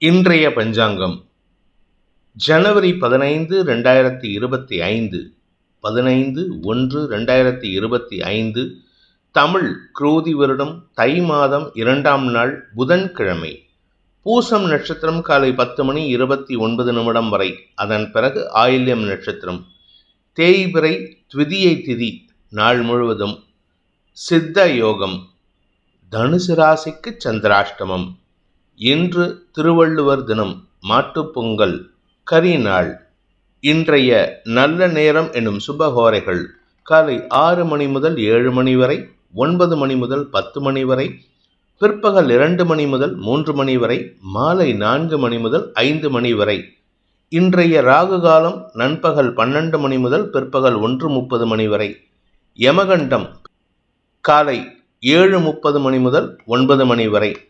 இன்றைய பஞ்சாங்கம். ஜனவரி பதினைந்து ரெண்டாயிரத்தி இருபத்தி ஐந்து. பதினைந்து ஒன்று ரெண்டாயிரத்தி இருபத்தி ஐந்து. தமிழ் குரோதி வருடம் தை மாதம் இரண்டாம் நாள் புதன்கிழமை. பூசம் நட்சத்திரம் காலை பத்து மணி இருபத்தி ஒன்பது நிமிடம் வரை. அதன் பிறகு ஆயில்யம் நட்சத்திரம். தேய்பிறை த்விதியை திதி நாள் முழுவதும். சித்த யோகம். தனுசு ராசிக்கு சந்திராஷ்டமம். இன்று திருவள்ளுவர் தினம் மாட்டுப்பொங்கல் கரி நாள். இன்றைய நல்ல நேரம் என்னும் சுபஹோரைகள் காலை ஆறு மணி முதல் ஏழு மணி வரை ஒன்பது மணி முதல் பத்து மணி வரை பிற்பகல் இரண்டு மணி முதல் மூன்று மணி வரை மாலை நான்கு மணி முதல் ஐந்து மணி வரை. இன்றைய ராகு காலம் நண்பகல் பன்னெண்டு மணி முதல் பிற்பகல் ஒன்று முப்பது மணி வரை. யமகண்டம் காலை ஏழு முப்பது மணி முதல் ஒன்பது மணி வரை.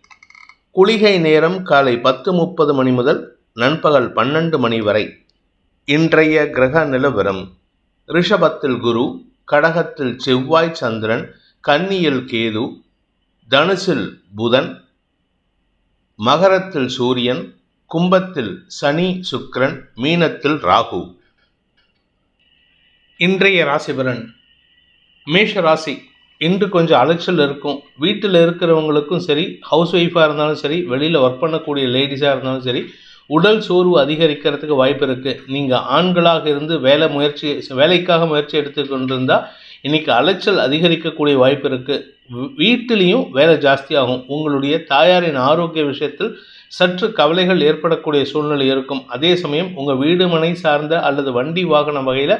குளிகை நேரம் காலை பத்து முப்பது மணி முதல் நண்பகல் பன்னெண்டு மணி வரை. இன்றைய கிரக நிலவரம். ரிஷபத்தில் குரு கடகத்தில் செவ்வாய் சந்திரன் கன்னியில் கேது தனுசில் புதன் மகரத்தில் சூரியன் கும்பத்தில் சனி சுக்ரன் மீனத்தில் ராகு. இன்றைய ராசிபலன். மேஷ ராசி. இன்று கொஞ்சம் அலைச்சல் இருக்கும். வீட்டில் இருக்கிறவங்களுக்கும் சரி ஹவுஸ் ஒய்ஃபாக இருந்தாலும் சரி வெளியில் ஒர்க் பண்ணக்கூடிய லேடிஸாக இருந்தாலும் சரி உடல் சோர்வு அதிகரிக்கிறதுக்கு வாய்ப்பு இருக்குது நீங்கள் ஆண்களாக இருந்து வேலை முயற்சி வேலைக்காக முயற்சி எடுத்து கொண்டிருந்தால் இன்றைக்கி அலைச்சல் அதிகரிக்கக்கூடிய வாய்ப்பு இருக்குது வீட்டிலையும் வேலை ஜாஸ்தியாகும். உங்களுடைய தாயாரின் ஆரோக்கிய விஷயத்தில் சற்று கவலைகள் ஏற்படக்கூடிய சூழ்நிலை இருக்கும். அதே சமயம் உங்கள் வீடு மனை சார்ந்த அல்லது வண்டி வாகன வகையில்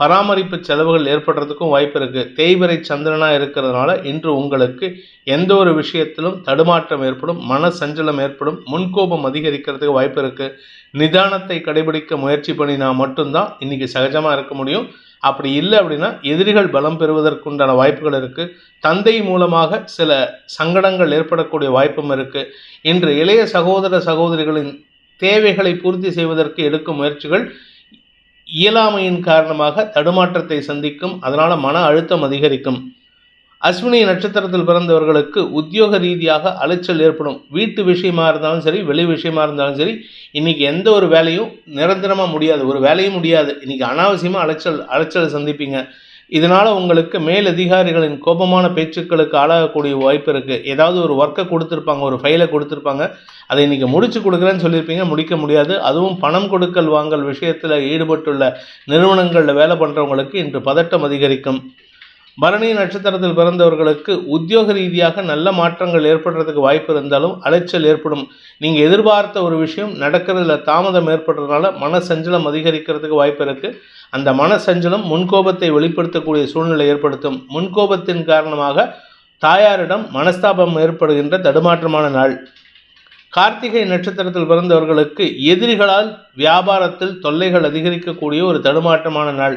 பராமரிப்பு செலவுகள் ஏற்படுறதுக்கும் வாய்ப்பு இருக்குது தேய்வரை சந்திரனாக இருக்கிறதுனால இன்று உங்களுக்கு எந்த ஒரு விஷயத்திலும் தடுமாற்றம் ஏற்படும் மன சஞ்சலம் ஏற்படும் முன்கோபம் அதிகரிக்கிறதுக்கு வாய்ப்பு இருக்குது நிதானத்தை கடைபிடிக்க முயற்சி பண்ணினா மட்டும்தான் இன்றைக்கி சகஜமாக இருக்க முடியும். அப்படி இல்லை அப்படின்னா எதிரிகள் பலம் பெறுவதற்குண்டான வாய்ப்புகள் இருக்குது தந்தை மூலமாக சில சங்கடங்கள் ஏற்படக்கூடிய வாய்ப்பும் இருக்குது இன்று இளைய சகோதர சகோதரிகளின் தேவைகளை பூர்த்தி செய்வதற்கு எடுக்கும் முயற்சிகள் இயலாமையின் காரணமாக தடுமாற்றத்தை சந்திக்கும். அதனால் மன அழுத்தம் அதிகரிக்கும். அஸ்வினி நட்சத்திரத்தில் பிறந்தவர்களுக்கு உத்தியோக ரீதியாக அலைச்சல் ஏற்படும். வீட்டு விஷயமா இருந்தாலும் சரி வெளி விஷயமா இருந்தாலும் சரி இன்னைக்கு எந்த ஒரு வேலையும் நிரந்தரமாக முடியாது. ஒரு வேலையும் முடியாது. இன்னைக்கு அனாவசியமாக அலைச்சல் அலைச்சல் சந்திப்பீங்க. இதனால் உங்களுக்கு மேல் அதிகாரிகளின் கோபமான பேச்சுக்களுக்கு ஆளாகக்கூடிய வாய்ப்பு இருக்குது ஏதாவது ஒரு ஒர்க்கை கொடுத்துருப்பாங்க ஒரு ஃபைலை கொடுத்துருப்பாங்க. அதை இன்றைக்கி முடிச்சு கொடுக்குறேன்னு சொல்லியிருப்பீங்க முடிக்க முடியாது. அதுவும் பணம் கொடுக்கல் வாங்கல் விஷயத்தில் ஈடுபட்டுள்ள நிறுவனங்களில் வேலை பண்ணுறவங்களுக்கு இன்று பதட்டம் அதிகரிக்கும். பரணி நட்சத்திரத்தில் பிறந்தவர்களுக்கு உத்தியோக ரீதியாக நல்ல மாற்றங்கள் ஏற்படுறதுக்கு வாய்ப்பு இருந்தாலும் அலைச்சல் ஏற்படும். நீங்கள் எதிர்பார்த்த ஒரு விஷயம் நடக்கிறதுல தாமதம் ஏற்படுறதுனால மன சஞ்சலம் அதிகரிக்கிறதுக்கு வாய்ப்பு இருக்குது அந்த மன சஞ்சலம் முன்கோபத்தை வெளிப்படுத்தக்கூடிய சூழ்நிலை ஏற்படுத்தும். முன்கோபத்தின் காரணமாக தாயாரிடம் மனஸ்தாபம் ஏற்படுகின்ற தடுமாற்றமான நாள். கார்த்திகை நட்சத்திரத்தில் பிறந்தவர்களுக்கு எதிரிகளால் வியாபாரத்தில் தொல்லைகள் அதிகரிக்கக்கூடிய ஒரு தடுமாற்றமான நாள்.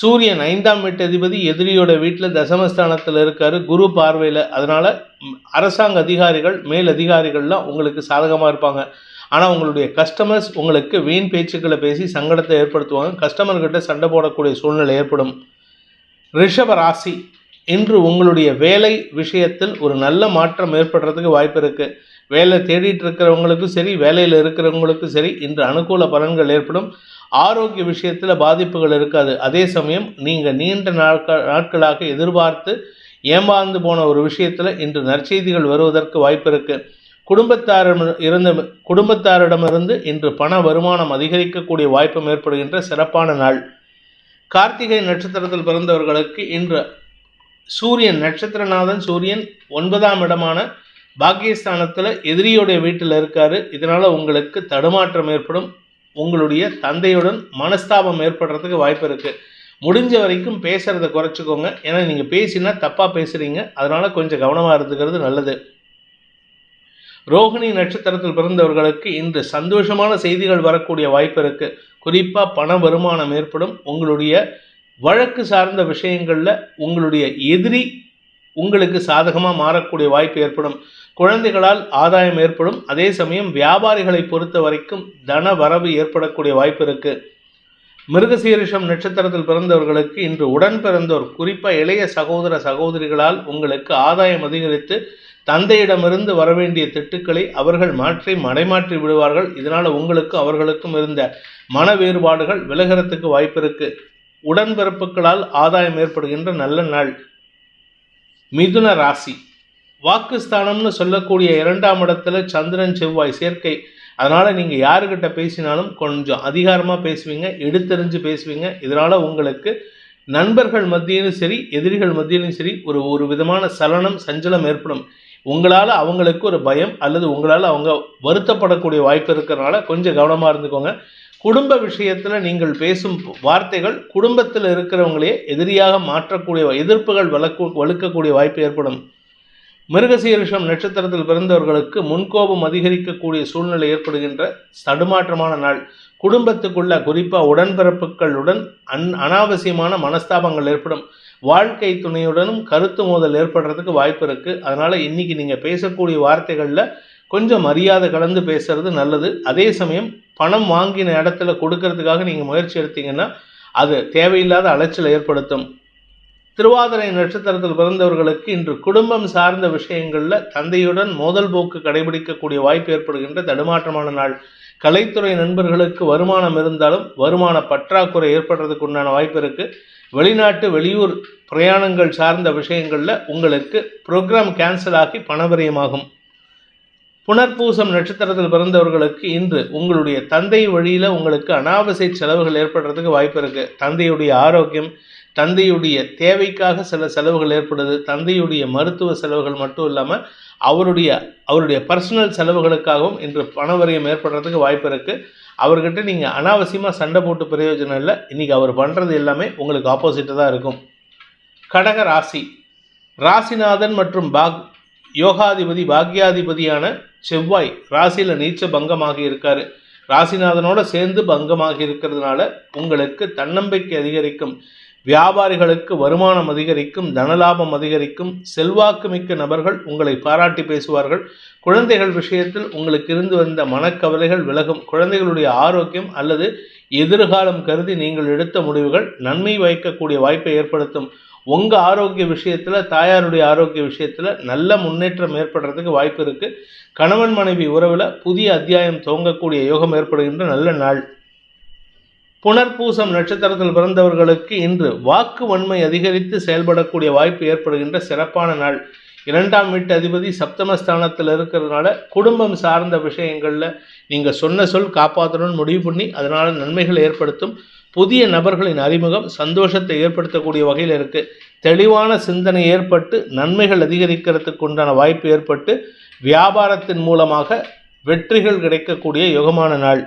சூரியன் ஐந்தாம் வீட்டு அதிபதி எதிரியோட வீட்டில் தசமஸ்தானத்தில் இருக்கார் குரு பார்வையில். அதனால் அரசாங்க அதிகாரிகள் மேல் அதிகாரிகள்லாம் உங்களுக்கு சாதகமாக இருப்பாங்க. ஆனால் உங்களுடைய கஸ்டமர்ஸ் உங்களுக்கு வீண் பேச்சுக்களை பேசி சங்கடத்தை ஏற்படுத்துவாங்க. கஸ்டமர்கிட்ட சண்டை போடக்கூடிய சூழ்நிலை ஏற்படும். ரிஷப ராசி இன்று உங்களுடைய வேலை விஷயத்தில் ஒரு நல்ல மாற்றம் ஏற்படுறதுக்கு வாய்ப்பு இருக்குது வேலை தேடிட்டு இருக்கிறவங்களுக்கும் சரி வேலையில் இருக்கிறவங்களுக்கும் சரி இன்று அனுகூல பலன்கள் ஏற்படும். ஆரோக்கிய விஷயத்தில் பாதிப்புகள் இருக்காது. அதே சமயம் நீங்கள் நீண்ட நாட்கள் நாட்களாக எதிர்பார்த்து ஏமாந்து போன ஒரு விஷயத்தில் இன்று நற்செய்திகள் வருவதற்கு வாய்ப்பு இருக்குது குடும்பத்தாரிடம் இருந்த குடும்பத்தாரிடமிருந்து இன்று பண வருமானம் அதிகரிக்கக்கூடிய வாய்ப்பும் ஏற்படுகின்ற சிறப்பான நாள். கார்த்திகை நட்சத்திரத்தில் பிறந்தவர்களுக்கு இன்று சூரியன் நட்சத்திரநாதன் சூரியன் ஒன்பதாம் இடமான பாக்கியஸ்தானத்தில் எதிரியுடைய வீட்டில் இருக்காரு. இதனால் உங்களுக்கு தடுமாற்றம் ஏற்படும். உங்களுடைய தந்தையுடன் மனஸ்தாபம் ஏற்படுறதுக்கு வாய்ப்பு இருக்குது முடிஞ்ச வரைக்கும் பேசுகிறத குறைச்சிக்கோங்க. ஏன்னா நீங்கள் பேசினா தப்பாக பேசுகிறீங்க அதனால் கொஞ்சம் கவனமாக இருந்துக்கிறது நல்லது. ரோகிணி நட்சத்திரத்தில் பிறந்தவர்களுக்கு இன்று சந்தோஷமான செய்திகள் வரக்கூடிய வாய்ப்பு இருக்குது குறிப்பாக பண வருமானம் ஏற்படும். உங்களுடைய வழக்கு சார்ந்த விஷயங்களில் உங்களுடைய எதிரி உங்களுக்கு சாதகமாக மாறக்கூடிய வாய்ப்பு ஏற்படும். குழந்தைகளால் ஆதாயம் ஏற்படும். அதே சமயம் வியாபாரிகளை பொறுத்த வரைக்கும் தன வரவு ஏற்படக்கூடிய வாய்ப்பு இருக்குது மிருகசீரிஷம் நட்சத்திரத்தில் பிறந்தவர்களுக்கு இன்று உடன் பிறந்தோர் குறிப்பாக இளைய சகோதர சகோதரிகளால் உங்களுக்கு ஆதாயம் அதிகரித்து தந்தையிடமிருந்து வரவேண்டிய திட்டுக்களை அவர்கள் மாற்றி மடைமாற்றி விடுவார்கள். இதனால் உங்களுக்கும் அவர்களுக்கும் இருந்த மன வேறுபாடுகள் விலகிறதுக்கு வாய்ப்பு இருக்கு. உடன்பிறப்புகளால் ஆதாயம் ஏற்படுகின்ற நல்ல நாள். மிதுன ராசி. வாக்குஸ்தானம்னு சொல்லக்கூடிய இரண்டாம் இடத்துல சந்திரன் செவ்வாய் சேர்க்கை. அதனால் நீங்கள் யாருக்கிட்ட பேசினாலும் கொஞ்சம் அதிகாரமாக பேசுவீங்க எடுத்தெறிஞ்சு பேசுவீங்க. இதனால் உங்களுக்கு நண்பர்கள் மத்தியிலும் சரி எதிரிகள் மத்தியிலும் சரி ஒரு ஒரு விதமான சலனம் சஞ்சலம் ஏற்படும். உங்களால் அவங்களுக்கு ஒரு பயம் அல்லது உங்களால் அவங்க வருத்தப்படக்கூடிய வாய்ப்பு இருக்கிறனால கொஞ்சம் கவனமாக இருந்துக்கோங்க. குடும்ப விஷயத்தில் நீங்கள் பேசும் வார்த்தைகள் குடும்பத்தில் இருக்கிறவங்களையே எதிரியாக மாற்றக்கூடிய எதிர்ப்புகள் வளர்க்கு வலுக்கக்கூடிய வாய்ப்பு ஏற்படும். மிருகசீரிஷம் நட்சத்திரத்தில் பிறந்தவர்களுக்கு முன்கோபம் அதிகரிக்கக்கூடிய சூழ்நிலை ஏற்படுகின்ற தடுமாற்றமான நாள். குடும்பத்துக்குள்ள குறிப்பாக உடன்பிறப்புகளுடன் அன் அனாவசியமான மனஸ்தாபங்கள் ஏற்படும். வாழ்க்கை துணையுடனும் கருத்து மோதல் ஏற்படுறதுக்கு வாய்ப்பு இருக்குது அதனால் இன்றைக்கி நீங்கள் பேசக்கூடிய வார்த்தைகளில் கொஞ்சம் மரியாதை கலந்து பேசுறது நல்லது. அதே சமயம் பணம் வாங்கின இடத்துல கொடுக்கறதுக்காக நீங்கள் முயற்சி எடுத்தீங்கன்னா அது தேவையில்லாத அலைச்சல் ஏற்படுத்தும். திருவாதிரை நட்சத்திரத்தில் பிறந்தவர்களுக்கு இன்று குடும்பம் சார்ந்த விஷயங்களில் தந்தையுடன் மோதல் போக்கு கடைபிடிக்கக்கூடிய வாய்ப்பு ஏற்படுகின்ற தடுமாற்றமான நாள். கலைத்துறை நண்பர்களுக்கு வருமானம் இருந்தாலும் வருமான பற்றாக்குறை ஏற்படுறதுக்கு உண்டான வாய்ப்பு இருக்குது வெளிநாட்டு வெளியூர் பிரயாணங்கள் சார்ந்த விஷயங்களில் உங்களுக்கு ப்ரோக்ராம் கேன்சல் ஆகி பணவரியமாகும். புனர்பூசம் நட்சத்திரத்தில் பிறந்தவர்களுக்கு இன்று உங்களுடைய தந்தை வழியில் உங்களுக்கு அனாவசிய செலவுகள் ஏற்படுறதுக்கு வாய்ப்பு இருக்குது தந்தையுடைய ஆரோக்கியம் தந்தையுடைய தேவைக்காக சில செலவுகள் ஏற்படுது. தந்தையுடைய மருத்துவ செலவுகள் மட்டும் இல்லாமல் அவருடைய அவருடைய பர்சனல் செலவுகளுக்காகவும் இன்று பணவரியம் ஏற்படுறதுக்கு வாய்ப்பு இருக்குது அவர்கிட்ட நீங்கள் அனாவசியமாக சண்டை போட்டு பிரயோஜனம் இல்லை. இன்றைக்கி அவர் பண்ணுறது எல்லாமே உங்களுக்கு ஆப்போசிட்டாக தான் இருக்கும். கடக ராசி. ராசிநாதன் மற்றும் பாக் யோகாதிபதி பாக்யாதிபதியான செவ்வாய் ராசியில் நீச்ச பங்கமாக இருக்கார். ராசிநாதனோட சேர்ந்து பங்கமாகி இருக்கிறதுனால உங்களுக்கு தன்னம்பிக்கை அதிகரிக்கும். வியாபாரிகளுக்கு வருமானம் அதிகரிக்கும் தனலாபம் அதிகரிக்கும் செல்வாக்கு மிக்க நபர்கள் உங்களை பாராட்டி பேசுவார்கள். குழந்தைகள் விஷயத்தில் உங்களுக்கு இருந்து வந்த மனக்கவலைகள் விலகும். குழந்தைகளுடைய ஆரோக்கியம் அல்லது எதிர்காலம் கருதி நீங்கள் எடுத்த முடிவுகள் நன்மை வைக்கக்கூடிய வாய்ப்பை ஏற்படுத்தும். உங்கள் ஆரோக்கிய விஷயத்தில் தாயாருடைய ஆரோக்கிய விஷயத்தில் நல்ல முன்னேற்றம் ஏற்படுறதுக்கு வாய்ப்பு இருக்குது கணவன் மனைவி உறவில் புதிய அத்தியாயம் துவங்கக்கூடிய யோகம் ஏற்படுகின்ற நல்ல நாள். புனர்பூசம் நட்சத்திரத்தில் பிறந்தவர்களுக்கு இன்று வாக்கு வன்மை அதிகரித்து செயல்படக்கூடிய வாய்ப்பு ஏற்படுகின்ற சிறப்பான நாள். இரண்டாம் வீட்டு அதிபதி சப்தமஸ்தானத்தில் இருக்கிறதுனால குடும்பம் சார்ந்த விஷயங்களில் நீங்கள் சொன்ன சொல் காப்பாற்றணும்னு முடிவு பண்ணி அதனால் நன்மைகள் ஏற்படுத்தும் புதிய நபர்களின் அறிமுகம் சந்தோஷத்தை ஏற்படுத்தக்கூடிய வகையில் இருக்குது தெளிவான சிந்தனை ஏற்பட்டு நன்மைகள் அதிகரிக்கிறதுக்கு உண்டான வாய்ப்பு ஏற்பட்டு வியாபாரத்தின் மூலமாக வெற்றிகள் கிடைக்கக்கூடிய யுகமான நாள்.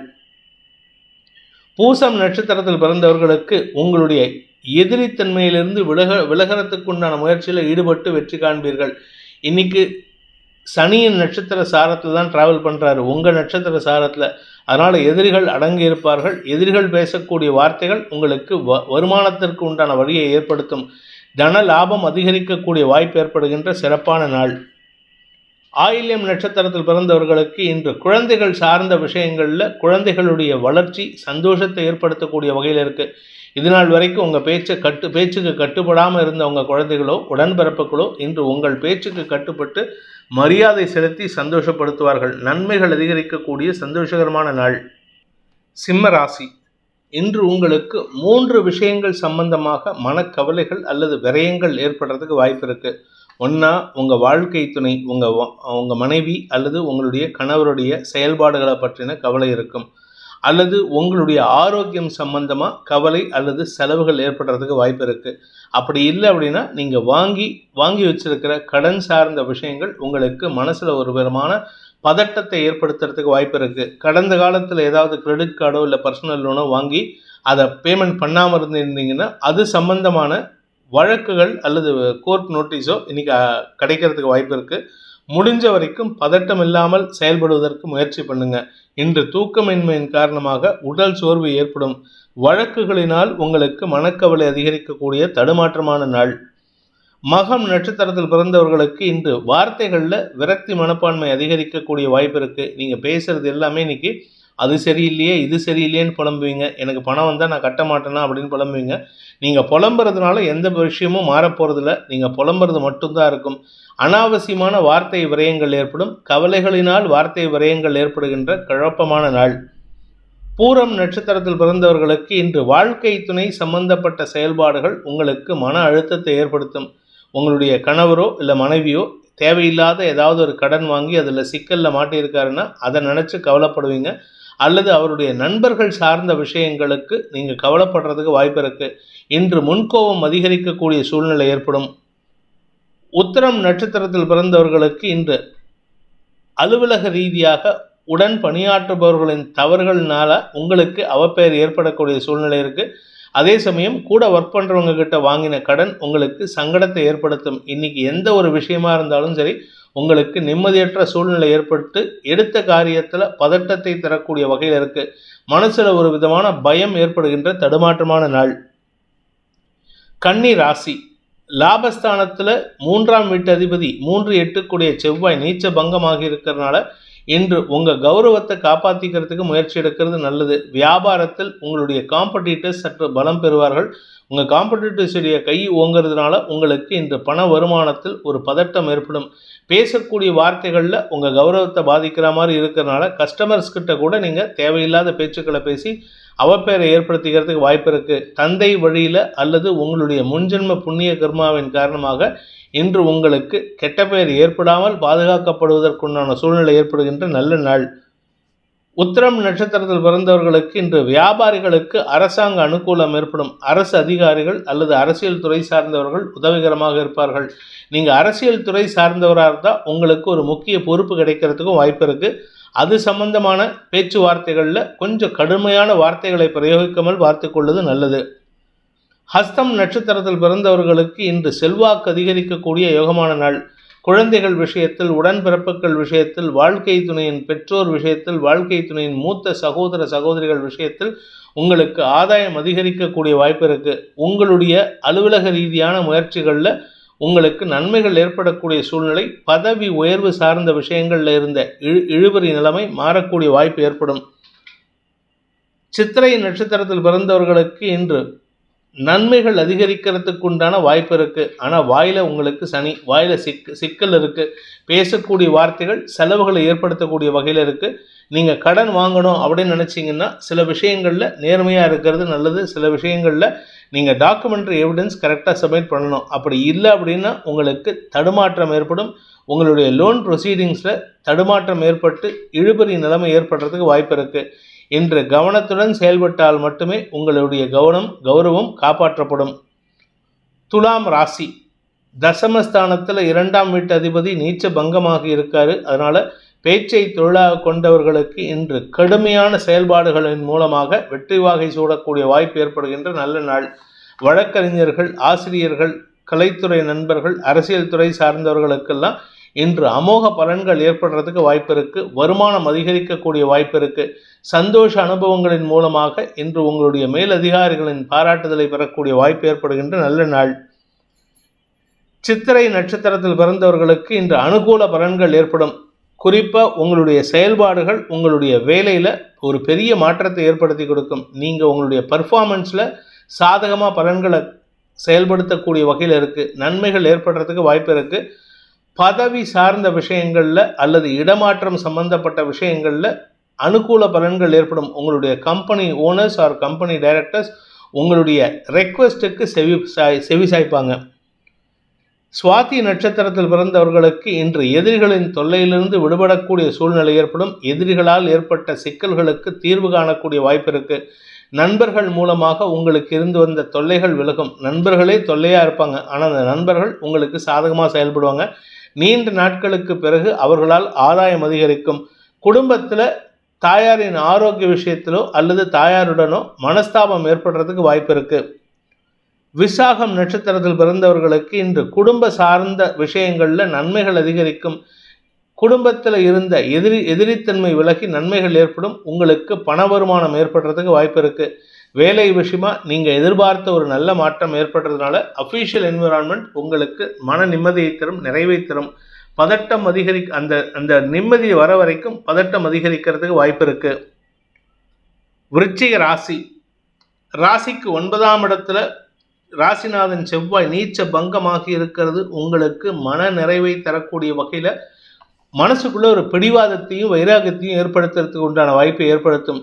பூசம் நட்சத்திரத்தில் பிறந்தவர்களுக்கு உங்களுடைய எதிரித்தன்மையிலிருந்து விலக விலகிறதுக்கு உண்டான முயற்சியில் ஈடுபட்டு வெற்றி காண்பீர்கள். இன்னைக்கு சனியின் நட்சத்திர சாரத்தில் தான் ட்ராவல் பண்ணுறாரு உங்கள் நட்சத்திர சாரத்தில். அதனால் எதிரிகள் அடங்கி இருப்பார்கள். எதிரிகள் பேசக்கூடிய வார்த்தைகள் உங்களுக்கு வ வருமானத்திற்கு உண்டான வழியை ஏற்படுத்தும். தன லாபம் அதிகரிக்கக்கூடிய வாய்ப்பு ஏற்படுகின்ற சிறப்பான நாள். ஆயில்யம் நட்சத்திரத்தில் பிறந்தவர்களுக்கு இன்று குழந்தைகள் சார்ந்த விஷயங்களில் குழந்தைகளுடைய வளர்ச்சி சந்தோஷத்தை ஏற்படுத்தக்கூடிய வகையில் இருக்குது இதுநாள் வரைக்கும் உங்கள் பேச்சை கட்டு பேச்சுக்கு கட்டுப்படாமல் இருந்த உங்கள் குழந்தைகளோ உடன்பிறப்புகளோ இன்று உங்கள் பேச்சுக்கு கட்டுப்பட்டு மரியாதை செலுத்தி சந்தோஷப்படுத்துவார்கள். நன்மைகள் அதிகரிக்கக்கூடிய சந்தோஷகரமான நாள். சிம்ம ராசி. இன்று உங்களுக்கு மூன்று விஷயங்கள் சம்பந்தமாக மனக்கவலைகள் அல்லது விரயங்கள் ஏற்படுறதுக்கு வாய்ப்பு இருக்குது ஒன்றா உங்கள் வாழ்க்கை துணை உங்கள் உங்கள் மனைவி அல்லது உங்களுடைய கணவருடைய செயல்பாடுகளை பற்றின கவலை இருக்கும். அல்லது உங்களுடைய ஆரோக்கியம் சம்பந்தமாக கவலை அல்லது செலவுகள் ஏற்படுறதுக்கு வாய்ப்பு இருக்குது அப்படி இல்லை அப்படின்னா நீங்கள் வாங்கி வாங்கி வச்சிருக்கிற கடன் சார்ந்த விஷயங்கள் உங்களுக்கு மனசில் ஒரு விதமான பதட்டத்தை ஏற்படுத்துறதுக்கு வாய்ப்பு இருக்குது கடந்த காலத்தில் ஏதாவது கிரெடிட் கார்டோ இல்லை பர்சனல் லோனோ வாங்கி அதை பேமெண்ட் பண்ணாமல் இருந்திருந்தீங்கன்னா அது சம்பந்தமான வழக்குகள் அல்லது கோர்ட் நோட்டீஸோ இன்றைக்கி கிடைக்கிறதுக்கு வாய்ப்பு இருக்குது முடிஞ்ச வரைக்கும் பதட்டம் இல்லாமல் செயல்படுவதற்கு முயற்சி பண்ணுங்க. இன்று தூக்கமின்மையின் காரணமாக உடல் சோர்வு ஏற்படும். வழக்குகளினால் உங்களுக்கு மனக்கவலை அதிகரிக்கக்கூடிய தடுமாற்றமான நாள். மகம் நட்சத்திரத்தில் பிறந்தவர்களுக்கு இன்று வார்த்தைகளில் விரக்தி மனப்பான்மை அதிகரிக்கக்கூடிய வாய்ப்பு இருக்குது நீங்கள் பேசுகிறது எல்லாமே இன்னைக்கு அது சரியில்லையே இது சரியில்லையேன்னு புலம்புவீங்க. எனக்கு பணம் வந்தால் நான் கட்ட மாட்டேனா அப்படின்னு புலம்புவீங்க. நீங்கள் புலம்புறதுனால எந்த விஷயமும் மாறப்போகிறதில்ல நீங்கள் புலம்புறது மட்டும்தான் இருக்கும். அனாவசியமான வார்த்தை விரயங்கள் ஏற்படும். கவலைகளினால் வார்த்தை விரயங்கள் ஏற்படுகின்ற குழப்பமான நாள். பூரம் நட்சத்திரத்தில் பிறந்தவர்களுக்கு இன்று வாழ்க்கை துணை சம்பந்தப்பட்ட செயல்பாடுகள் உங்களுக்கு மன அழுத்தத்தை ஏற்படுத்தும். உங்களுடைய கணவரோ இல்லை மனைவியோ தேவையில்லாத ஏதாவது ஒரு கடன் வாங்கி அதில் சிக்கலில் மாட்டியிருக்காருன்னா அதை நினச்சி கவலைப்படுவீங்க. அல்லது அவருடைய நண்பர்கள் சார்ந்த விஷயங்களுக்கு நீங்கள் கவலைப்படுறதுக்கு வாய்ப்பு இருக்குது இன்று முன்கோபம் அதிகரிக்கக்கூடிய சூழ்நிலை ஏற்படும். உத்தரம் நட்சத்திரத்தில் பிறந்தவர்களுக்கு இன்று அலுவலக ரீதியாக உடன் பணியாற்றுபவர்களின் தவறுகள்னால உங்களுக்கு அவப்பெயர் ஏற்படக்கூடிய சூழ்நிலை இருக்குது அதே சமயம் கூட ஒர்க் பண்ணுறவங்க கிட்ட வாங்கின கடன் உங்களுக்கு சங்கடத்தை ஏற்படுத்தும். இன்னைக்கு எந்த ஒரு விஷயமா இருந்தாலும் சரி உங்களுக்கு நிம்மதியற்ற சூழ்நிலை ஏற்பட்டு எடுத்த காரியத்தில் பதட்டத்தை தரக்கூடிய வகையில் இருக்குது மனசில் ஒரு விதமான பயம் ஏற்படுகின்ற தடுமாற்றமான நாள். கன்னி ராசி. லாபஸ்தானத்தில் மூன்றாம் வீட்டு அதிபதி மூன்று எட்டுக்குடைய செவ்வாய் நீச்ச பங்கமாக இருக்கிறதுனால இன்று உங்கள் கௌரவத்தை காப்பாற்றிக்கிறதுக்கு முயற்சி எடுக்கிறது நல்லது. வியாபாரத்தில் உங்களுடைய காம்படிட்டர்ஸ் சற்று பலம் பெறுவார்கள். உங்கள் காம்படிட்டர்ஸுடைய கை ஓங்கிறதுனால உங்களுக்கு இன்று பண வருமானத்தில் ஒரு பதட்டம் ஏற்படும். பேசக்கூடிய வார்த்தைகளில் உங்கள் கௌரவத்தை பாதிக்கிற மாதிரி இருக்கிறனால கஸ்டமர்ஸ் கிட்ட கூட நீங்கள் தேவையில்லாத பேச்சுக்களை பேசி அவப்பெயரை ஏற்படுத்திக்கிறதுக்கு வாய்ப்பு இருக்குது தந்தை வழியில் அல்லது உங்களுடைய முன்ஜென்ம புண்ணிய கர்மாவின் காரணமாக இன்று உங்களுக்கு கெட்ட பெயர் ஏற்படாமல் பாதுகாக்கப்படுவதற்குண்டான சூழ்நிலை ஏற்படுகின்ற நல்ல நாள். உத்திரம் நட்சத்திரத்தில் பிறந்தவர்களுக்கு இன்று வியாபாரிகளுக்கு அரசாங்க அனுகூலம் ஏற்படும். அரசு அதிகாரிகள் அல்லது அரசியல் துறை சார்ந்தவர்கள் உதவிகரமாக இருப்பார்கள். நீங்கள் அரசியல் துறை சார்ந்தவராக இருந்தால் உங்களுக்கு ஒரு முக்கிய பொறுப்பு கிடைக்கிறதுக்கும் வாய்ப்பு இருக்குது அது சம்பந்தமான பேச்சுவார்த்தைகளில் கொஞ்சம் கடுமையான வார்த்தைகளை பிரயோகிக்காமல் பார்த்து கொள்வது நல்லது. ஹஸ்தம் நட்சத்திரத்தில் பிறந்தவர்களுக்கு இன்று செல்வாக்கு அதிகரிக்கக்கூடிய யோகமான நாள். குழந்தைகள் விஷயத்தில் உடன்பிறப்புகள் விஷயத்தில் வாழ்க்கை துணையின் பெற்றோர் விஷயத்தில் வாழ்க்கை துணையின் மூத்த சகோதர சகோதரிகள் விஷயத்தில் உங்களுக்கு ஆதாயம் அதிகரிக்கக்கூடிய வாய்ப்பு இருக்குது உங்களுடைய அலுவலக ரீதியான முயற்சிகளில் உங்களுக்கு நன்மைகள் ஏற்படக்கூடிய சூழ்நிலை பதவி உயர்வு சார்ந்த விஷயங்களில் இருந்த இழு இழுபறி நிலைமை மாறக்கூடிய வாய்ப்பு ஏற்படும். சித்திரை நட்சத்திரத்தில் பிறந்தவர்களுக்கு இன்று நன்மைகள் அதிகரிக்கிறதுக்கு உண்டான வாய்ப்பு இருக்குது ஆனால் வாயில் உங்களுக்கு சனி வாயில் சிக் சிக்கல் இருக்குது பேசக்கூடிய வார்த்தைகள் செலவுகளை ஏற்படுத்தக்கூடிய வகையில் இருக்குது நீங்கள் கடன் வாங்கணும் அப்படின்னு நினச்சிங்கன்னா சில விஷயங்களில் நேர்மையாக இருக்கிறது நல்லது. சில விஷயங்களில் நீங்கள் டாக்குமெண்ட்ரி எவிடன்ஸ் கரெக்டாக சப்மிட் பண்ணணும். அப்படி இல்லை அப்படின்னா உங்களுக்கு தடுமாற்றம் ஏற்படும். உங்களுடைய லோன் ப்ரொசீடிங்ஸில் தடுமாற்றம் ஏற்பட்டு இழுபறி நிலைமை ஏற்படுறதுக்கு வாய்ப்பு இருக்குது என்று கவனத்துடன் செயல்பட்டால் மட்டுமே உங்களுடைய கவனம் கௌரவம் காப்பாற்றப்படும். துலாம் ராசி. தசமஸ்தானத்தில் இரண்டாம் வீட்டு அதிபதி நீச்ச பங்கமாக இருக்காரு. அதனால் பேச்சை தொழிலாக கொண்டவர்களுக்கு இன்று கடுமையான செயல்பாடுகளின் மூலமாக வெற்றி வாகை சூடக்கூடிய வாய்ப்பு ஏற்படுகின்ற நல்ல நாள். வழக்கறிஞர்கள் ஆசிரியர்கள் கலைத்துறை நண்பர்கள் அரசியல் துறை சார்ந்தவர்களுக்கெல்லாம் இன்று அமோக பலன்கள் ஏற்படுறதுக்கு வாய்ப்பு இருக்குது வருமானம் அதிகரிக்கக்கூடிய வாய்ப்பு இருக்குது சந்தோஷ அனுபவங்களின் மூலமாக இன்று உங்களுடைய மேலதிகாரிகளின் பாராட்டுதலை பெறக்கூடிய வாய்ப்பு ஏற்படுகின்ற நல்ல நாள். சித்திரை நட்சத்திரத்தில் பிறந்தவர்களுக்கு இன்று அனுகூல பலன்கள் ஏற்படும். குறிப்பாக உங்களுடைய செயல்பாடுகள் உங்களுடைய வேலையில் ஒரு பெரிய மாற்றத்தை ஏற்படுத்தி கொடுக்கும். நீங்கள் உங்களுடைய பர்ஃபார்மன்ஸில் சாதகமாக பலன்களை செயல்படுத்தக்கூடிய வகையில் இருக்குது நன்மைகள் ஏற்படுறதுக்கு வாய்ப்பு இருக்குது பதவி சார்ந்த விஷயங்களில் அல்லது இடமாற்றம் சம்பந்தப்பட்ட விஷயங்களில் அனுகூல பலன்கள் ஏற்படும். உங்களுடைய company owners or company directors உங்களுடைய ரெக்வஸ்ட்டுக்கு செவி சாய் செவி சாய்ப்பாங்க. சுவாதி நட்சத்திரத்தில் பிறந்தவர்களுக்கு இன்று எதிரிகளின் தொல்லையிலிருந்து விடுபடக்கூடிய சூழ்நிலை ஏற்படும். எதிரிகளால் ஏற்பட்ட சிக்கல்களுக்கு தீர்வு காணக்கூடிய வாய்ப்பு இருக்கு. நண்பர்கள் மூலமாக உங்களுக்கு இருந்து வந்த தொல்லைகள் விலகும். நண்பர்களே தொல்லையாக இருப்பாங்க. ஆனால் அந்த நண்பர்கள் உங்களுக்கு சாதகமாக செயல்படுவாங்க. நீண்ட நாட்களுக்கு பிறகு அவர்களால் ஆதாயம் அதிகரிக்கும். குடும்பத்தில் தாயாரின் ஆரோக்கிய விஷயத்திலோ அல்லது தாயாருடனோ மனஸ்தாபம் ஏற்படுறதுக்கு வாய்ப்பு இருக்குது விசாகம் நட்சத்திரத்தில் பிறந்தவர்களுக்கு இன்று குடும்ப சார்ந்த விஷயங்களில் நன்மைகள் அதிகரிக்கும். குடும்பத்தில் இருந்த எதிரி எதிரித்தன்மை விலகி நன்மைகள் ஏற்படும். உங்களுக்கு பண வருமானம் ஏற்படுறதுக்கு வாய்ப்பு இருக்குது வேலை விஷயமா நீங்கள் எதிர்பார்த்த ஒரு நல்ல மாற்றம் ஏற்படுறதுனால அஃபீஷியல் என்விரான்மெண்ட் உங்களுக்கு மன நிம்மதியை தரும் நிறைவை தரும். பதட்டம் அதிகரி அந்த அந்த நிம்மதி வர வரைக்கும் பதட்டம் அதிகரிக்கிறதுக்கு வாய்ப்பு இருக்குது விருச்சிக ராசி. ராசிக்கு ஒன்பதாம் இடத்துல ராசிநாதன் செவ்வாய் நீச்ச பங்கமாகி இருக்கிறது. உங்களுக்கு மன நிறைவை தரக்கூடிய வகையில் மனசுக்குள்ள ஒரு பிடிவாதத்தையும் வைராகத்தையும் ஏற்படுத்துறதுக்கு உண்டான வாய்ப்பை ஏற்படுத்தும்.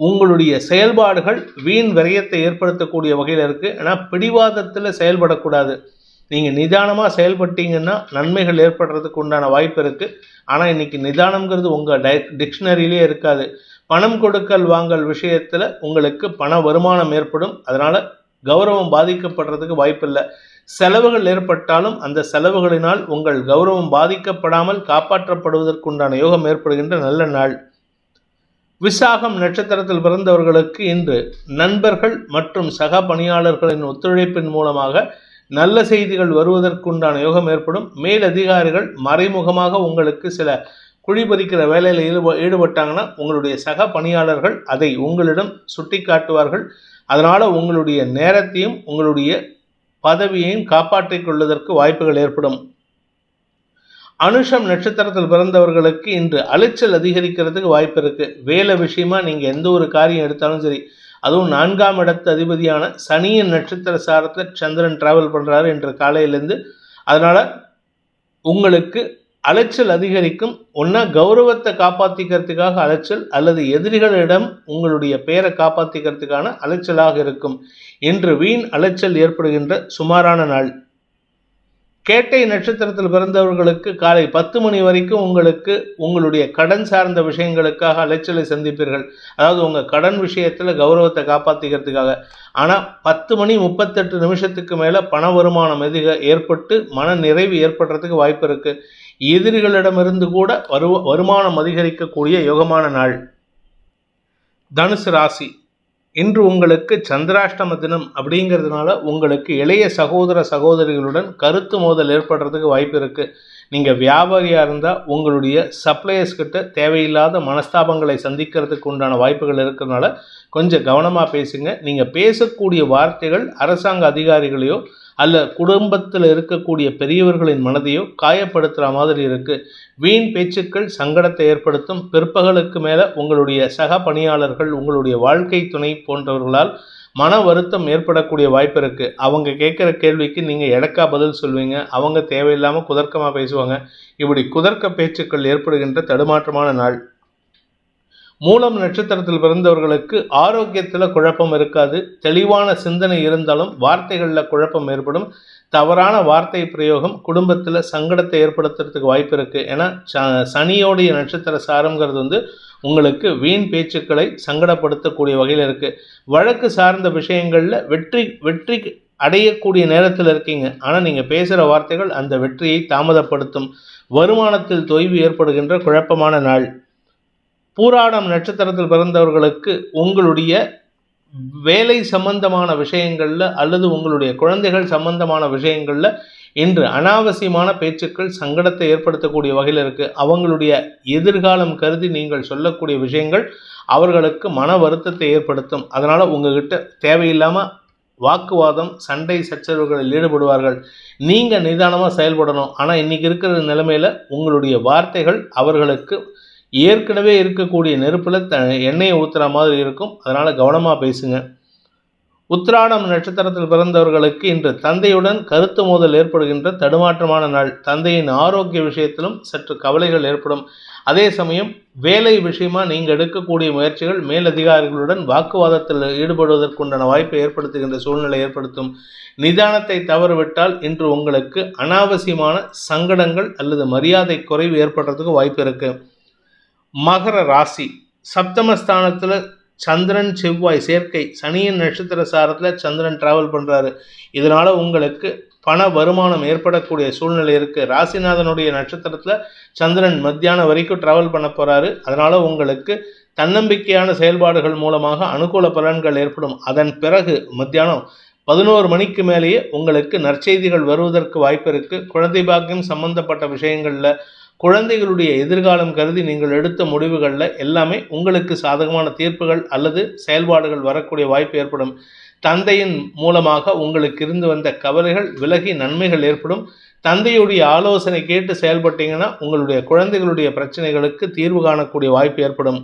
உங்களுடைய செயல்பாடுகள் வீண் விரயத்தை ஏற்படுத்தக்கூடிய வகையில் இருக்குது ஆனால் பிடிவாதத்தில் செயல்படக்கூடாது. நீங்கள் நிதானமாக செயல்பட்டீங்கன்னா நன்மைகள் ஏற்படுறதுக்கு உண்டான வாய்ப்பு இருக்குது ஆனால் இன்றைக்கி நிதானம்ங்கிறது உங்கள் டை டிக்ஷனரியிலே இருக்காது. பணம் கொடுக்கல் வாங்கல் விஷயத்தில் உங்களுக்கு பண வருமானம் ஏற்படும். அதனால் கௌரவம் பாதிக்கப்படுறதுக்கு வாய்ப்பில்லை. செலவுகள் ஏற்பட்டாலும் அந்த செலவுகளினால் உங்கள் கௌரவம் பாதிக்கப்படாமல் காப்பாற்றப்படுவதற்குண்டான யோகம் ஏற்படுகின்ற நல்ல நாள். விசாகம் நட்சத்திரத்தில் பிறந்தவர்களுக்கு இன்று நண்பர்கள் மற்றும் சக பணியாளர்களின் ஒத்துழைப்பின் மூலமாக நல்ல செய்திகள் வருவதற்குண்டான யோகம் ஏற்படும். மேலதிகாரிகள் மறைமுகமாக உங்களுக்கு சில குழிபறிக்கிற வேலையில் ஈடுப ஈடுபட்டாங்கன்னா உங்களுடைய சக பணியாளர்கள் அதை உங்களிடம் சுட்டி காட்டுவார்கள் அதனால் உங்களுடைய நேரத்தையும் உங்களுடைய பதவியையும் காப்பாற்றிக் கொள்வதற்கு வாய்ப்புகள் ஏற்படும். அனுஷம் நட்சத்திரத்தில் பிறந்தவர்களுக்கு இன்று அலைச்சல் அதிகரிக்கிறதுக்கு வாய்ப்பு இருக்குது வேலை விஷயமா நீங்கள் எந்த ஒரு காரியம் எடுத்தாலும் சரி அதுவும் நான்காம் இடத்து அதிபதியான சனியின் நட்சத்திர சாரத்தில் சந்திரன் டிராவல் பண்ணுறாரு இன்று காலையிலேருந்து. அதனால் உங்களுக்கு அலைச்சல் அதிகரிக்கும். ஒன்றா கௌரவத்தை காப்பாற்றிக்கிறதுக்காக அலைச்சல் அல்லது எதிரிகளிடம் உங்களுடைய பெயரை காப்பாற்றிக்கிறதுக்கான அலைச்சலாக இருக்கும். இன்று வீண் அலைச்சல் ஏற்படுகின்ற சுமாரான நாள். கேட்டை நட்சத்திரத்தில் பிறந்தவர்களுக்கு காலை பத்து மணி வரைக்கும் உங்களுக்கு உங்களுடைய கடன் சார்ந்த விஷயங்களுக்காக அலைச்சலை சந்திப்பீர்கள். அதாவது உங்கள் கடன் விஷயத்தில் கௌரவத்தை காப்பாற்றிக்கிறதுக்காக ஆனால் பத்து மணி முப்பத்தெட்டு நிமிஷத்துக்கு மேலே பண வருமானம் எதிக ஏற்பட்டு மன நிறைவு ஏற்படுறதுக்கு வாய்ப்பு இருக்குது எதிரிகளிடமிருந்து கூட வரு வருமானம் அதிகரிக்கக்கூடிய யோகமான நாள். தனுசு ராசி. இன்று உங்களுக்கு சந்திராஷ்டம தினம் அப்படிங்கிறதுனால உங்களுக்கு இளைய சகோதர சகோதரிகளுடன் கருத்து மோதல் ஏற்படுறதுக்கு வாய்ப்பு இருக்குது நீங்கள் வியாபாரியாக இருந்தால் உங்களுடைய சப்ளையர்ஸ் கிட்ட தேவையில்லாத மனஸ்தாபங்களை சந்திக்கிறதுக்கு உண்டான வாய்ப்புகள் இருக்கிறதுனால கொஞ்சம் கவனமாக பேசுங்க. நீங்கள் பேசக்கூடிய வார்த்தைகள் அரசாங்க அதிகாரிகளையோ அல்ல குடும்பத்தில் இருக்கக்கூடிய பெரியவர்களின் மனதையோ காயப்படுத்துகிற மாதிரி இருக்குது வீண் பேச்சுக்கள் சங்கடத்தை ஏற்படுத்தும். பிற்பகலுக்கு மேலே உங்களுடைய சக பணியாளர்கள் உங்களுடைய வாழ்க்கை துணை போன்றவர்களால் மன வருத்தம் ஏற்படக்கூடிய வாய்ப்பு இருக்குது அவங்க கேட்குற கேள்விக்கு நீங்கள் எடக்கா பதில் சொல்வீங்க. அவங்க தேவையில்லாமல் குதர்க்கமாக பேசுவாங்க. இப்படி குதர்க்க பேச்சுக்கள் ஏற்படுகின்ற தடுமாற்றமான நாள். மூலம் நட்சத்திரத்தில் பிறந்தவர்களுக்கு ஆரோக்கியத்தில் குழப்பம் இருக்காது. தெளிவான சிந்தனை இருந்தாலும் வார்த்தைகளில் குழப்பம் ஏற்படும். தவறான வார்த்தை பிரயோகம் குடும்பத்தில் சங்கடத்தை ஏற்படுத்துறதுக்கு வாய்ப்பு இருக்குது ஏன்னா ச சனியோடைய நட்சத்திர சாரங்கிறது வந்து உங்களுக்கு வீண் பேச்சுக்களை சங்கடப்படுத்தக்கூடிய வகையில் இருக்குது வழக்கு சார்ந்த விஷயங்களில் வெற்றி வெற்றி அடையக்கூடிய நேரத்தில் இருக்கீங்க. ஆனால் நீங்கள் பேசுகிற வார்த்தைகள் அந்த வெற்றியை தாமதப்படுத்தும். வருமானத்தில் தொய்வு ஏற்படுகின்ற குழப்பமான நாள். பூராடம் நட்சத்திரத்தில் பிறந்தவர்களுக்கு உங்களுடைய வேலை சம்பந்தமான விஷயங்களில் அல்லது உங்களுடைய குழந்தைகள் சம்பந்தமான விஷயங்களில் இன்று அனாவசியமான பேச்சுக்கள் சங்கடத்தை ஏற்படுத்தக்கூடிய வகையில் இருக்குது அவங்களுடைய எதிர்காலம் கருதி நீங்கள் சொல்லக்கூடிய விஷயங்கள் அவர்களுக்கு மன வருத்தத்தை ஏற்படுத்தும். அதனால் உங்ககிட்ட தேவையில்லாமல் வாக்குவாதம் சண்டை சச்சரவுகளில் ஈடுபடுவார்கள். நீங்கள் நிதானமாக செயல்படணும். ஆனால் இன்றைக்கி இருக்கிற நிலைமையில் உங்களுடைய வார்த்தைகள் அவர்களுக்கு ஏற்கனவே இருக்கக்கூடிய நெருப்பில் த எண்ணெயை ஊற்றுற மாதிரி இருக்கும். அதனால் கவனமாக பேசுங்க. உத்திராடம் நட்சத்திரத்தில் பிறந்தவர்களுக்கு இன்று தந்தையுடன் கருத்து மோதல் ஏற்படுகின்ற தடுமாற்றமான நாள். தந்தையின் ஆரோக்கிய விஷயத்திலும் சற்று கவலைகள் ஏற்படும். அதே சமயம் வேலை விஷயமா நீங்கள் எடுக்கக்கூடிய முயற்சிகள் மேலதிகாரிகளுடன் வாக்குவாதத்தில் ஈடுபடுவதற்குண்டான வாய்ப்பை ஏற்படுத்துகின்ற சூழ்நிலை ஏற்படுத்தும். நிதானத்தை தவறுவிட்டால் இன்று உங்களுக்கு அனாவசியமான சங்கடங்கள் அல்லது மரியாதை குறைவு ஏற்படுறதுக்கு வாய்ப்பு இருக்குது மகர ராசி. சப்தமஸ்தானத்தில் சந்திரன் செவ்வாய் சேர்க்கை சனியின் நட்சத்திர சாரத்தில் சந்திரன் டிராவல் பண்ணுறாரு இதனால் உங்களுக்கு பண வருமானம் ஏற்படக்கூடிய சூழ்நிலை இருக்குது ராசிநாதனுடைய நட்சத்திரத்தில் சந்திரன் மத்தியானம் வரைக்கும் ட்ராவல் பண்ண போகிறாரு அதனால் உங்களுக்கு தன்னம்பிக்கையான செயல்பாடுகள் மூலமாக அனுகூல பலன்கள் ஏற்படும். அதன் பிறகு மத்தியானம் பதினோரு மணிக்கு மேலேயே உங்களுக்கு நற்செய்திகள் வருவதற்கு வாய்ப்பு இருக்குது குழந்தை பாக்கியம் சம்பந்தப்பட்ட விஷயங்களில் குழந்தைகளுடைய எதிர்காலம் கருதி நீங்கள் எடுத்த முடிவுகளில் எல்லாமே உங்களுக்கு சாதகமான தீர்ப்புகள் அல்லது செயல்பாடுகள் வரக்கூடிய வாய்ப்பு ஏற்படும். தந்தையின் மூலமாக உங்களுக்கு இருந்து வந்த கவலைகள் விலகி நன்மைகள் ஏற்படும். தந்தையுடைய ஆலோசனை கேட்டு செயல்பட்டீங்கன்னா உங்களுடைய குழந்தைகளுடைய பிரச்சனைகளுக்கு தீர்வு காணக்கூடிய வாய்ப்பு ஏற்படும்.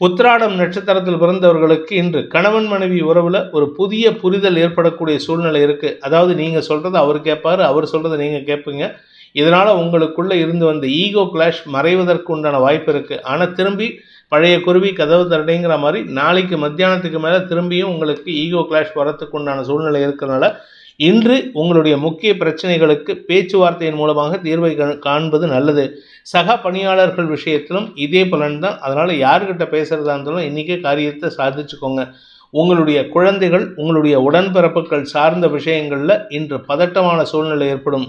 உத்திராடம் நட்சத்திரத்தில் பிறந்தவர்களுக்கு இன்று கணவன் மனைவி உறவில் ஒரு புதிய புரிதல் ஏற்படக்கூடிய சூழ்நிலை இருக்குது அதாவது நீங்கள் சொல்கிறத அவர் கேட்பார் அவர் சொல்கிறத நீங்கள் கேட்பீங்க இதனால் உங்களுக்குள்ளே இருந்து வந்த ஈகோ கிளாஷ் மறைவதற்கு உண்டான வாய்ப்பு இருக்குது ஆனால் திரும்பி பழைய குருவி கதவு தரடைங்கிற மாதிரி நாளைக்கு மத்தியானத்துக்கு மேலே திரும்பியும் உங்களுக்கு ஈகோ கிளாஷ் வரத்துக்கு உண்டான சூழ்நிலை இருக்கிறனால இன்று உங்களுடைய முக்கிய பிரச்சனைகளுக்கு பேச்சுவார்த்தையின் மூலமாக தீர்வை காண்பது நல்லது. சக பணியாளர்கள் விஷயத்திலும் இதே பலன் தான். அதனால் யார்கிட்ட பேசுகிறதா இருந்தாலும் இன்றைக்கே காரியத்தை சாதிச்சுக்கோங்க. உங்களுடைய குழந்தைகள் உங்களுடைய உடன்பிறப்புகள் சார்ந்த விஷயங்களில் இன்று பதட்டமான சூழ்நிலை ஏற்படும்.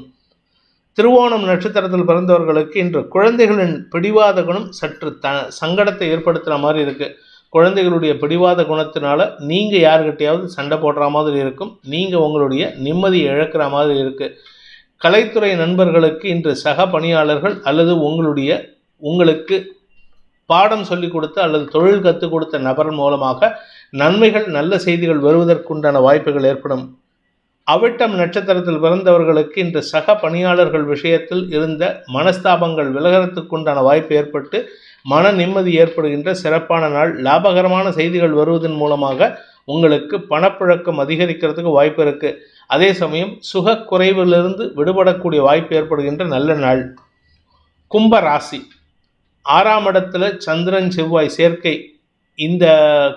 திருவோணம் நட்சத்திரத்தில் பிறந்தவர்களுக்கு இன்று குழந்தைகளின் பிடிவாத குணம் சற்று த சங்கடத்தை ஏற்படுத்துகிற மாதிரி இருக்குது குழந்தைகளுடைய பிடிவாத குணத்தினால நீங்கள் யாருக்கிட்டையாவது சண்டை போடுற மாதிரி இருக்கும். நீங்கள் உங்களுடைய நிம்மதியை இழக்கிற மாதிரி இருக்குது கலைத்துறை நண்பர்களுக்கு இன்று சக பணியாளர்கள் அல்லது உங்களுடைய உங்களுக்கு பாடம் சொல்லி கொடுத்த அல்லது தொழில் கற்றுக் கொடுத்த நபர் மூலமாக நன்மைகள் நல்ல செய்திகள் வருவதற்குண்டான வாய்ப்புகள் ஏற்படும். அவிட்டம் நட்சத்திரத்தில் பிறந்தவர்களுக்கு இன்று சக பணியாளர்கள் விஷயத்தில் இருந்த மனஸ்தாபங்கள் விலகிறதுக்குண்டான வாய்ப்பு ஏற்பட்டு மன நிம்மதி ஏற்படுகின்ற சிறப்பான நாள். லாபகரமான செய்திகள் வருவதன் மூலமாக உங்களுக்கு பணப்புழக்கம் அதிகரிக்கிறதுக்கு வாய்ப்பு இருக்குது அதே சமயம் சுக குறைவிலிருந்து விடுபடக்கூடிய வாய்ப்பு ஏற்படுகின்ற நல்ல நாள். கும்ப ராசி. ஆறாம் இடத்துல சந்திரன் செவ்வாய் சேர்க்கை. இந்த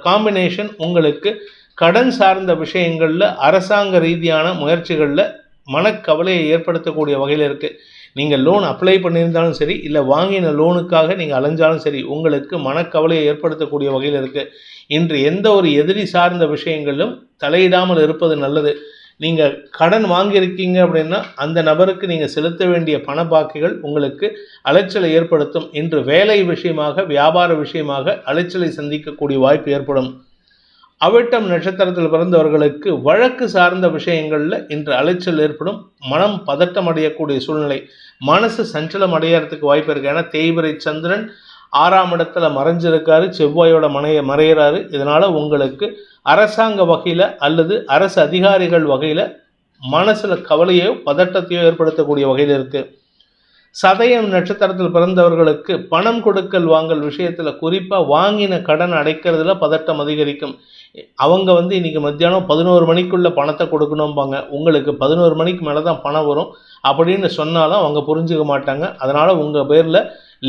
காம்பினேஷன் உங்களுக்கு கடன் சார்ந்த விஷயங்களில் அரசாங்க ரீதியான முயற்சிகளில் மனக்கவலையை ஏற்படுத்தக்கூடிய வகையில் இருக்குது நீங்கள் லோன் அப்ளை பண்ணியிருந்தாலும் சரி இல்லை வாங்கின லோனுக்காக நீங்கள் அலைஞ்சாலும் சரி உங்களுக்கு மனக்கவலையை ஏற்படுத்தக்கூடிய வகையில் இருக்குது இன்று எந்த ஒரு எதிரி சார்ந்த விஷயங்களிலும் தலையிடாமல் இருப்பது நல்லது. நீங்கள் கடன் வாங்கியிருக்கீங்க அப்படின்னா அந்த நபருக்கு நீங்கள் செலுத்த வேண்டிய பண பாக்கிகள் உங்களுக்கு அலைச்சலை ஏற்படுத்தும். இன்று வேலை விஷயமாக வியாபார விஷயமாக அலைச்சலை சந்திக்கக்கூடிய வாய்ப்பு ஏற்படும். அவிட்டம் நட்சத்திரத்தில் பிறந்தவர்களுக்கு வழக்கு சார்ந்த விஷயங்களில் இன்று அலைச்சல் ஏற்படும். மனம் பதட்டம் அடையக்கூடிய சூழ்நிலை. மனசு சஞ்சலம் அடையறதுக்கு வாய்ப்பு இருக்கு. ஏன்னா தேய்பிரை சந்திரன் ஆறாம் இடத்துல மறைஞ்சிருக்காரு. செவ்வாயோட மனைய மறையிறாரு. இதனால் உங்களுக்கு அரசாங்க வகையில் அல்லது அரசு அதிகாரிகள் வகையில் மனசில் கவலையோ பதட்டத்தையோ ஏற்படுத்தக்கூடிய வகையில் இருக்குது சதயம் நட்சத்திரத்தில் பிறந்தவர்களுக்கு பணம் கொடுக்கல் வாங்கல் விஷயத்தில் குறிப்பாக வாங்கின கடன் அடைக்கிறதுல பதட்டம் அதிகரிக்கும். அவங்க வந்து இன்றைக்கி மத்தியானம் பதினோரு மணிக்குள்ளே பணத்தை கொடுக்கணும்பாங்க. உங்களுக்கு பதினோரு மணிக்கு மேலே தான் பணம் வரும். அப்படின்னு சொன்னாலும் அவங்க புரிஞ்சுக்க மாட்டாங்க. அதனால் உங்கள் பேரில்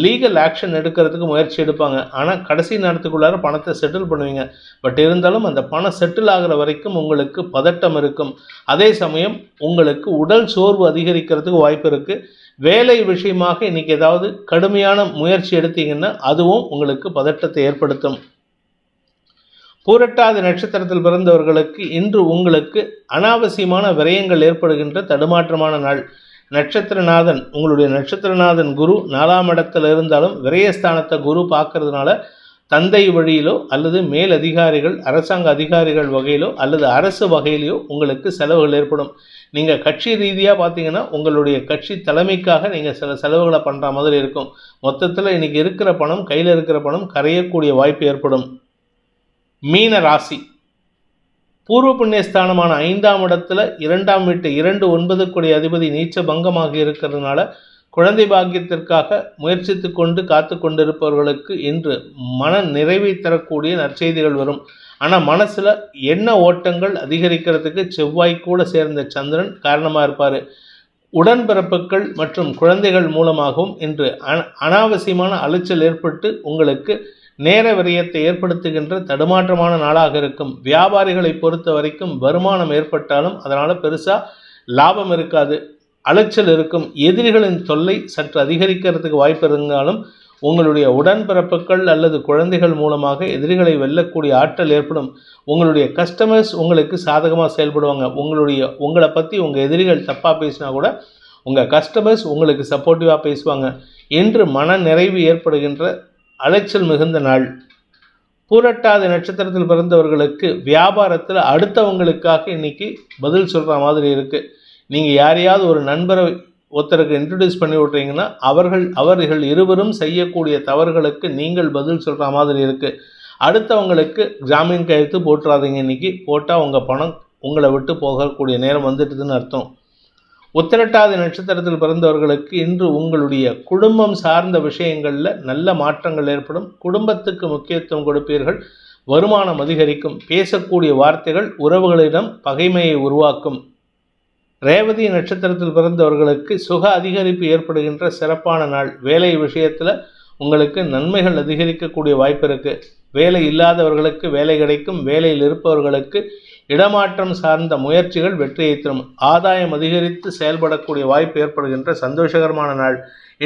லீகல் ஆக்ஷன் எடுக்கிறதுக்கு முயற்சி எடுப்பாங்க. ஆனால் கடைசி நேரத்துக்குள்ளார பணத்தை செட்டில் பண்ணுவீங்க. பட் இருந்தாலும் அந்த பணம் செட்டில் ஆகிற வரைக்கும் உங்களுக்கு பதட்டம் இருக்கும். அதே சமயம் உங்களுக்கு உடல் சோர்வு அதிகரிக்கிறதுக்கு வாய்ப்பு இருக்குது வேலை விஷயமாக இன்றைக்கி ஏதாவது கடுமையான முயற்சி எடுத்தீங்கன்னா அதுவும் உங்களுக்கு பதட்டத்தை ஏற்படுத்தும். பூரட்டாதி நட்சத்திரத்தில் பிறந்தவர்களுக்கு இன்று உங்களுக்கு அனாவசியமான விரயங்கள் ஏற்படுகின்ற தடுமாற்றமான நாள். நட்சத்திரநாதன் உங்களுடைய நட்சத்திரநாதன் குரு நாலாம் இடத்துல இருந்தாலும் விரயஸ்தானத்தை குரு பார்க்கறதுனால தந்தை வழியிலோ அல்லது மேல் அதிகாரிகள் அரசாங்க அதிகாரிகள் வகையிலோ அல்லது அரசு வகையிலையோ உங்களுக்கு செலவுகள் ஏற்படும். நீங்கள் கட்சி ரீதியாக பார்த்தீங்கன்னா உங்களுடைய கட்சி தலைமைக்காக நீங்கள் சில செலவுகளை பண்ணுற மாதிரி இருக்கும். மொத்தத்தில் இன்றைக்கி இருக்கிற பணம் கையில் இருக்கிற பணம் கரையக்கூடிய வாய்ப்பு ஏற்படும். மீன ராசி பூர்வ புண்ணியஸ்தானமான ஐந்தாம் இடத்துல இரண்டாம் வீட்டு இரண்டு ஒன்பது கோடி அதிபதி நீச்ச பங்கமாக இருக்கிறதுனால குழந்தை பாக்கியத்திற்காக முயற்சித்து கொண்டு காத்து கொண்டிருப்பவர்களுக்கு இன்று மன நிறைவை தரக்கூடிய நற்செய்திகள் வரும். ஆனால் மனசில் என்ன ஓட்டங்கள் அதிகரிக்கிறதுக்கு செவ்வாய் கூட சேர்ந்த சந்திரன் காரணமாக இருப்பார். உடன்பிறப்புகள் மற்றும் குழந்தைகள் மூலமாகவும் இன்று அனாவசியமான அலைச்சல் ஏற்பட்டு உங்களுக்கு நேர விரயத்தை ஏற்படுத்துகின்ற தடுமாற்றமான நாளாக இருக்கும். வியாபாரிகளை பொறுத்த வரைக்கும் வருமானம் ஏற்பட்டாலும் அதனால் பெருசாக லாபம் இருக்காது. அலைச்சல் இருக்கும். எதிரிகளின் தொல்லை சற்று அதிகரிக்கிறதுக்கு வாய்ப்பு இருந்தாலும் உங்களுடைய உடன்பிறப்புகள் அல்லது குழந்தைகள் மூலமாக எதிரிகளை வெல்லக்கூடிய ஆற்றல் ஏற்படும். உங்களுடைய கஸ்டமர்ஸ் உங்களுக்கு சாதகமாக செயல்படுவாங்க. உங்களுடைய உங்களை பற்றி உங்கள் எதிரிகள் தப்பாக பேசினா கூட உங்கள் கஸ்டமர்ஸ் உங்களுக்கு சப்போர்ட்டிவாக பேசுவாங்க. என்று மன நிறைவு ஏற்படுகின்ற அலைச்சல் மிகுந்த நாள். பூரட்டாதி நட்சத்திரத்தில் பிறந்தவர்களுக்கு வியாபாரத்தில் அடுத்தவங்களுக்காக இன்னைக்கு பதில் சொல்கிற மாதிரி இருக்குது நீங்கள் யாரையாவது ஒரு நண்பரை ஒருத்தருக்கு இன்ட்ரடியூஸ் பண்ணி விட்றீங்கன்னா அவர்கள் அவர்கள் இருவரும் செய்யக்கூடிய தவறுகளுக்கு நீங்கள் பதில் சொல்கிற மாதிரி இருக்குது அடுத்தவங்களுக்கு ஜாமீன் கையெழுத்து போட்டுறாதீங்க இன்னைக்கு. போட்டால் உங்கள் பணம் உங்களை விட்டு போகக்கூடிய நேரம் வந்துட்டுதுன்னு அர்த்தம். உத்திரட்டாதி நட்சத்திரத்தில் பிறந்தவர்களுக்கு இன்று உங்களுடைய குடும்பம் சார்ந்த விஷயங்களில் நல்ல மாற்றங்கள் ஏற்படும். குடும்பத்துக்கு முக்கியத்துவம் கொடுப்பீர்கள். வருமானம் அதிகரிக்கும். பேசக்கூடிய வார்த்தைகள் உறவுகளிடம் பகைமையை உருவாக்கும். ரேவதி நட்சத்திரத்தில் பிறந்தவர்களுக்கு சுக அதிகரிப்பு ஏற்படுகின்ற சிறப்பான நாள். வேலை விஷயத்தில் உங்களுக்கு நன்மைகள் அதிகரிக்கக்கூடிய வாய்ப்பு இருக்குது வேலை இல்லாதவர்களுக்கு வேலை கிடைக்கும். வேலையில் இருப்பவர்களுக்கு இடமாற்றம் சார்ந்த முயற்சிகள் வெற்றியை தரும். ஆதாயம் அதிகரித்து செயல்படக்கூடிய வாய்ப்பு ஏற்படுகின்ற சந்தோஷகரமான நாள்.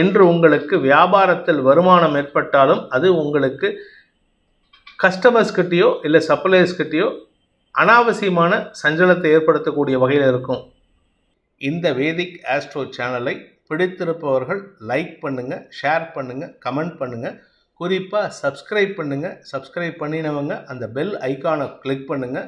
இன்று உங்களுக்கு வியாபாரத்தில் வருமானம் ஏற்பட்டாலும் அது உங்களுக்கு கஸ்டமர்ஸ் கிட்டேயோ இல்லை சப்ளையர்ஸ் கிட்டேயோ அனாவசியமான சஞ்சலத்தை ஏற்படுத்தக்கூடிய வகையில் இருக்கும். இந்த வேதிக் ஆஸ்ட்ரோ சேனலை பிடித்திருப்பவர்கள் லைக் பண்ணுங்கள் ஷேர் பண்ணுங்கள் கமெண்ட் பண்ணுங்கள் குறிப்பாக சப்ஸ்கிரைப் பண்ணுங்கள் சப்ஸ்கிரைப் பண்ணினவங்க அந்த பெல் ஐக்கானை கிளிக் பண்ணுங்கள்